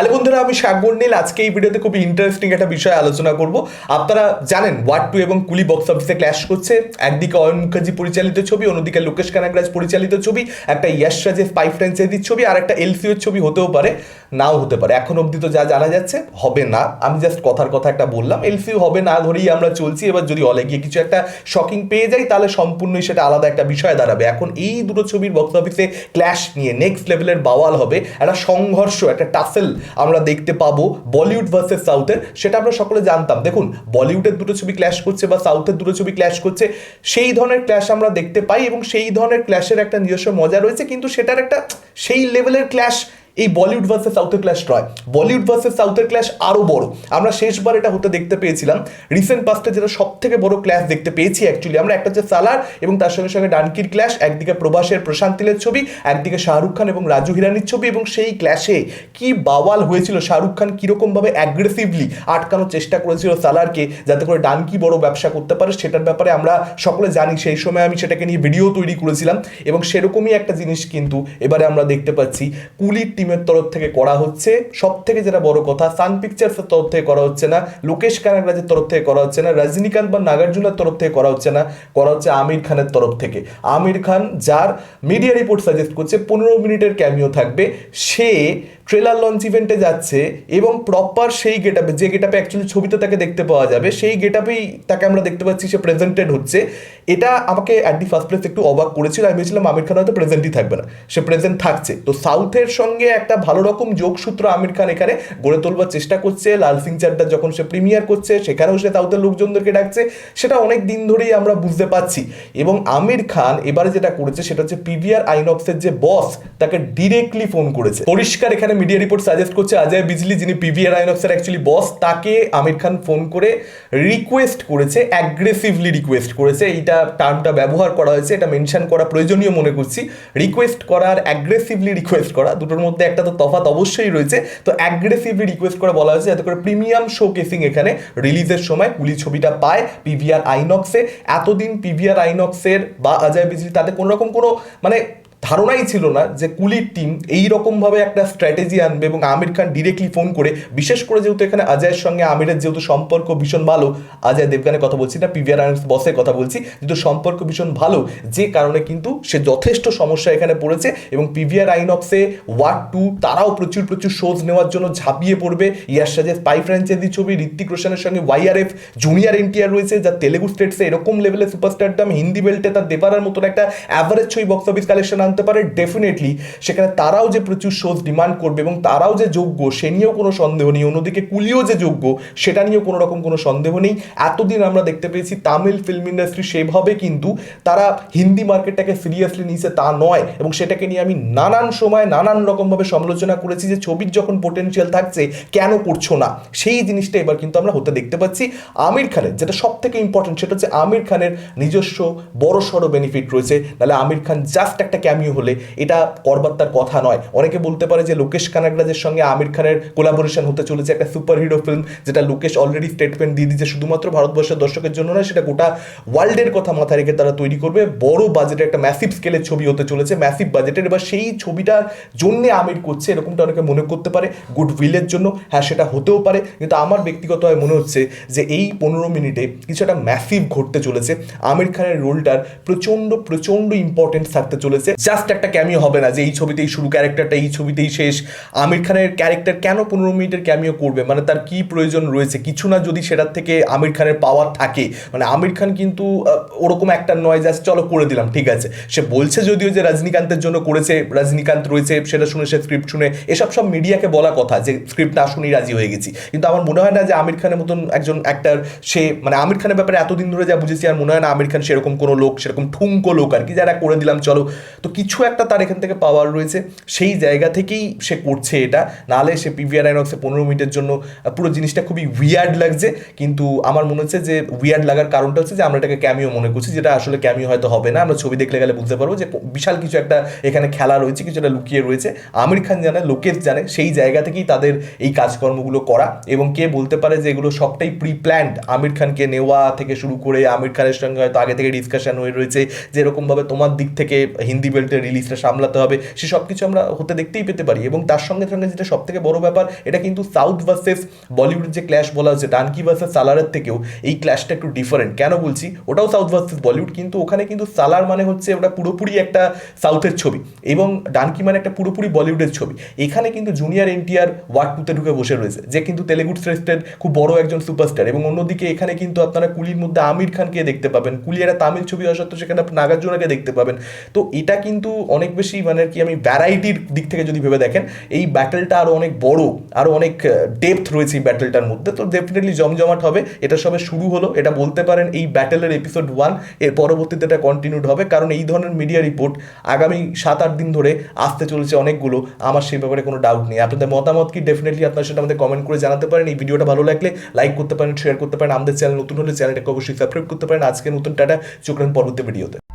Hello বন্ধুরা আমি সাগর নীল, আজকে এই ভিডিওতে খুবই ইন্টারেস্টিং একটা বিষয় আলোচনা করব। আপনারা জানেন ওয়ার্ড টু এবং কুলি বক্স অফিসে ক্ল্যাশ করছে। একদিকে অয়ন মুখার্জি পরিচালিত ছবি, অন্যদিকে লোকেশ কানাগরাজ পরিচালিত ছবি, একটা ইয়াশ রাজের স্পাই ফ্র্যাঞ্চাইজির ছবি, আর একটা এলসিওর ছবি হতেও পারে, নাও হতে পারে। এখন অবধি তো যা জানা যাচ্ছে, হবে না। আমি জাস্ট কথার কথা একটা বললাম এলসিও হবে না ধরেই আমরা চলছি। এবার যদি হলে গিয়ে কিছু একটা শকিং পেয়ে যাই, তাহলে সম্পূর্ণই সেটা আলাদা একটা বিষয় দাঁড়াবে। এখন এই দুটো ছবির বক্স অফিসে ক্ল্যাশ নিয়ে নেক্সট লেভেলের বাওয়াল হবে। একটা সংঘর্ষ, একটা টাসেল আমরা দেখতে পাবো বলিউড ভার্সেস সাউথের সেটা আমরা সকলে জানতাম। দেখুন বলিউডের দুটো ছবি ক্ল্যাশ করছে বা সাউথের দুটো ছবি ক্ল্যাশ করছে, সেই ধরনের ক্ল্যাশ আমরা দেখতে পাই এবং সেই ধরনের ক্ল্যাশের একটা নিজস্ব মজা রয়েছে, কিন্তু সেটার একটা, সেই লেভেলের ক্ল্যাশ এই বলিউড ভার্সেস সাউথের ক্ল্যাশ নয়। বলিউড ভার্সেস সাউথের ক্ল্যাশ আরও বড়। আমরা শেষবার এটা হতে দেখতে পেয়েছিলাম। রিসেন্ট পাস্টে যেটা সব থেকে বড় ক্ল্যাশ দেখতে পেয়েছি অ্যাকচুয়ালি আমরা একটা হচ্ছে সালার এবং তার সঙ্গে সঙ্গে ডানকির ক্ল্যাশ একদিকে প্রবাসের প্রশান্ত তিলের ছবি, একদিকে শাহরুখ খান এবং রাজু হিরানির ছবি এবং সেই ক্ল্যাশে কি বাওয়াল হয়েছিল, শাহরুখ খান কীরকমভাবে অ্যাগ্রেসিভলি আটকানোর চেষ্টা করেছিল সালারকে যাতে করে ডানকি বড় ব্যবসা করতে পারে, সেটার ব্যাপারে আমরা সকলে জানি। সেই সময় আমি সেটাকে নিয়ে ভিডিও তৈরি করেছিলাম এবং সেরকমই একটা জিনিস কিন্তু এবারে আমরা দেখতে পাচ্ছি। কুলির টিমের তরফ থেকে করা হচ্ছে। সব থেকে যেটা বড় কথা, সান পিকচার্সের তরফ থেকে করা হচ্ছে না, লোকেশ কানাগরাজের তরফ থেকে করা হচ্ছে না, রজনীকান্ত বা নাগার্জুনের তরফ থেকে করা হচ্ছে না, করা হচ্ছে আমির খানের তরফ থেকে। আমির খান যার মিডিয়া রিপোর্ট সাজেস্ট করছে, পনেরো মিনিটের ক্যামিও থাকবে। সে ট্রেলার লঞ্চ ইভেন্টে যাচ্ছে এবং প্রপার সেই গেট আপে যে গেট আপে অ্যাকচুয়ালি ছবিতে তাকে দেখতে পাওয়া যাবে, সেই গেট আপেই তাকে আমরা দেখতে পাচ্ছি, সে প্রেজেন্টেড হচ্ছে। এটা আমাকে অ্যাট দি ফার্স্ট প্লেস একটু অবাক করেছিল। আমি ভেবেছিলাম আমির খান হয়তো প্রেজেন্টই থাকবে না, সে প্রেজেন্ট থাকছে। তো সাউথের সঙ্গে একটা ভালো রকম যোগসূত্র আমির খান এখানে গড়ে তোলবার চেষ্টা করছে। লাল সিং চাড্ডা যখন সে প্রিমিয়ার করছে, সেখানেও সে সাউথের লোকজনদেরকে ডাকছে। সেটা অনেক দিন ধরেই আমরা বুঝতে পারছি। এবং আমির খান এবারে যেটা করেছে, সেটা হচ্ছে পিভিআর আইনক্সের যে বস তাকে ডিরেক্টলি ফোন করেছে। পরিষ্কার এখানে মিডিয়া রিপোর্ট সাজেস্ট করছে অজয় বিজলি যিনি পিভিআর আইনক্সের অ্যাকচুয়ালি বস তাকে আমির খান ফোন করে রিকোয়েস্ট করেছে অ্যাগ্রেসিভলি রিকোয়েস্ট করেছে। এইটা টার্মটা ব্যবহার করা হয়েছে, এটা মেনশন করা প্রয়োজনীয় মনে করছি। রিকোয়েস্ট করা আর অ্যাগ্রেসিভলি রিকোয়েস্ট করা, দুটোর মধ্যে একটা তো তফাৎ অবশ্যই রয়েছে। তো অ্যাগ্রেসিভলি রিকোয়েস্ট করা বলা হয়েছে, যাতে করে প্রিমিয়াম শো কেসিং এখানে রিলিজের সময় কুলি ছবিটা পায় পিভিআর আইনক্সে এতদিন পিভিআর আইনক্সের বা অজয় বিজলি তাতে কোনোরকম কোনো মানে ধারণাই ছিল না যে কুলির টিম এই রকমভাবে একটা স্ট্র্যাটেজি আনবে এবং আমির খান ডিরেক্টলি ফোন করে, বিশেষ করে যেহেতু এখানে অজয়ের সঙ্গে আমিরের যেহেতু সম্পর্ক ভীষণ ভালো অজয় দেবগানের কথা বলছি না পিভিআর আইনক্স বসের কথা বলছি, যেহেতু সম্পর্ক ভীষণ ভালো, যে কারণে কিন্তু সে যথেষ্ট সমস্যা এখানে পড়েছে এবং পিভিআর আইনক্সে ওয়ার্ড টু তারাও প্রচুর প্রচুর শোজ নেওয়ার জন্য ঝাঁপিয়ে পড়বে। ইয়ার সাজে স্পাই ফ্র্যাঞ্চাইজি ছবি, ঋত্বিক রোশনের সঙ্গে ওয়াইআরএফ জুনিয়র এনটিআর রয়েছে, যা তেলেগু স্টেটসে এরকম লেভেলের সুপারস্টারডাম হিন্দি বেল্টে তার দেবারার মতন একটা অ্যাভারেজ ছবি বক্স অফিস কালেকশন আনতে পারে ডেফিনেটলি সেখানে তারাও যে প্রচুর শোজ ডিমান্ড করবে এবং তারাও যে যোগ্য, সে নিয়েও কোনো সন্দেহ নেই। অন্যদিকে কুলিও যে যোগ্য, সেটা নিয়েও কোনো রকম কোনো সন্দেহ নেই। এতদিন আমরা দেখতে পেয়েছি, তামিল ফিল্ম ইন্ডাস্ট্রি সেভাবে কিন্তু তারা হিন্দি মার্কেটটাকে সিরিয়াসলি নিয়েছে, তা নয়। এবং সেটাকে নিয়ে আমি নানান সময় নানান রকমভাবে সমালোচনা করেছি যে ছবির যখন পোটেনশিয়াল থাকছে, কেন করছ না? সেই জিনিসটা এবার কিন্তু আমরা হতে দেখতে পাচ্ছি। আমির খানের যেটা সব থেকে ইম্পর্টেন্ট সেটা হচ্ছে আমির খানের নিজস্ব বড় সড়ো বেনিফিট রয়েছে। নাহলে আমির খান জাস্ট একটা ক্যামিও হলে এটা করবার তার কথা নয়। অনেকে বলতে পারে যে লোকেশ কানাগরাজের সঙ্গে আমির খানের কোলাবোরেশন হতে চলেছে একটা সুপার হিরো ফিল্ম যেটা লোকেশ অলরেডি স্টেটমেন্ট দিয়ে দিয়েছে শুধুমাত্র ভারতবর্ষের দর্শকের জন্য নয়, সেটা গোটা ওয়ার্ল্ডের কথা মাথায় রেখে তারা তৈরি করবে। বড় বাজেটের একটা ম্যাসিভ স্কেলের ছবি হতে চলেছে ম্যাসিভ বাজেটের এবার সেই ছবিটার জন্য আমির করছে, এরকমটা অনেকে মনে করতে পারে গুড উইলের জন্য। হ্যাঁ সেটা হতেও পারে, কিন্তু আমার ব্যক্তিগতভাবে মনে হচ্ছে যে এই পনেরো মিনিটে কিছু একটা ম্যাসিভ ঘটতে চলেছে। আমির খানের রোলটার প্রচণ্ড প্রচণ্ড ইম্পর্টেন্স থাকতে চলেছে। জাস্ট একটা ক্যামিও হবে না যে এই ছবিতেই শুরু, ক্যারেক্টারটা এই ছবিতেই শেষ। আমির খানের ক্যারেক্টার কেন পনেরো মিনিটের ক্যামিও করবে? মানে তার কি প্রয়োজন রয়েছে? কিছু না যদি সেটার থেকে আমির খানের পাওয়ার থাকে। মানে আমির খান কিন্তু ওরকম একটা নয় জাস্ট চলো করে দিলাম, ঠিক আছে। সে বলছে যদিও যে রজনীকান্তের জন্য করেছে, রজনীকান্ত রয়েছে, সেটা শুনে সে স্ক্রিপ্ট শুনে, এসব সব মিডিয়াকে বলা কথা যে স্ক্রিপ্ট না শুনেই রাজি হয়ে গেছি। কিন্তু আমার মনে হয় না যে আমির খানের মতন একজন অ্যাক্টার সে মানে আমির খানের ব্যাপারে এতদিন ধরে যা বুঝেছি, আর মনে হয় না আমির খান সেরকম কোনো লোক, সেরকম ঠুঙ্কো লোক আর কি, যারা করে দিলাম, চলো। তো কিছু একটা তার এখান থেকে পাওয়ার রয়েছে। সেই জায়গা থেকেই সে করছে এটা। নাহলে সে পিভিআর আইনক্সে পনেরো মিনিটের জন্য পুরো জিনিসটা খুবই উইয়ার্ড লাগছে। কিন্তু আমার মনে হচ্ছে যে উইয়ার্ড লাগার কারণটা হচ্ছে যে আমরা এটাকে ক্যামিও মনে করছি, যেটা আসলে ক্যামিও হয়তো হবে না। আমরা ছবি দেখলে গেলে বুঝতে পারব যে বিশাল কিছু একটা এখানে খেলা রয়েছে, কিছুটা লুকিয়ে রয়েছে। আমির খান জানে, লোকেশ জানে, সেই জায়গা থেকেই তাদের এই কাজকর্মগুলো করা। এবং কে বলতে পারে যে এগুলো সবটাই প্রি প্ল্যান্ড আমির খানকে নেওয়া থেকে শুরু করে আমির খানের সঙ্গে হয়তো আগে থেকে ডিসকাশন হয়ে রয়েছে। যে এরকমভাবে তোমার দিক থেকে হিন্দি বেল্ট বিষয়তে রিলিজটা সামলাতে হবে, সে সব কিছু আমরা হতে দেখতেই পেতে পারি। এবং তার সঙ্গে সঙ্গে যেটা সব থেকে বড় ব্যাপার, এটা কিন্তু সাউথ ভার্সেস বলিউডের যে ক্ল্যাশ বলা হচ্ছে ডানকি ভার্সেস সালারের থেকেও এই ক্ল্যাশটা একটু ডিফারেন্ট কেন বলছি? ওটাও সাউথ ভার্সেস বলিউড কিন্তু ওখানে কিন্তু সালার মানে হচ্ছে ওটা পুরোপুরি একটা সাউথের ছবি এবং ডানকি মানে একটা পুরোপুরি বলিউডের ছবি। এখানে কিন্তু জুনিয়র এনটিআর ওয়ার্ড টুতে ঢুকে বসে রয়েছে, যে কিন্তু তেলেগু শ্রেষ্ঠের খুব বড় একজন সুপারস্টার এবং অন্যদিকে এখানে কিন্তু আপনারা কুলির মধ্যে আমির খানকে দেখতে পাবেন কুলি একটা তামিল ছবি হওয়া সত্ত্বেও সেখানে নাগার্জুনাকে দেখতে পাবেন। তো এটা কিন্তু অনেক বেশি মানে কি আমি ভ্যারাইটির দিক থেকে যদি ভেবে দেখেন, এই ব্যাটেলটা আরও অনেক বড় আরও অনেক ডেপথ রয়েছে এই ব্যাটেলটার মধ্যে। তো ডেফিনেটলি জমজমাট হবে, এটা সবে শুরু হলো। এটা বলতে পারেন এই ব্যাটেলের এপিসোড ওয়ানের পরবর্তীতে এটা কন্টিনিউড হবে। কারণ এই ধরনের মিডিয়া রিপোর্ট আগামী সাত আট দিন ধরে আসতে চলেছে অনেকগুলো। আমার সেই ব্যাপারে কোনো ডাউট নেই। আপনাদের মতামত কি? ডেফিনেটলি আপনার সেটা আমাদের কমেন্ট করে জানাতে পারেন। এই ভিডিওটা ভালো লাগলে লাইক করতে পারেন শেয়ার করতে পারেন। আমাদের চ্যানেল নতুন হলে চ্যানেলটাকে অবশ্যই সাবস্ক্রাইব করতে পারেন। আজকে নতুন টাটা। চোখ পরবর্তী ভিডিওতে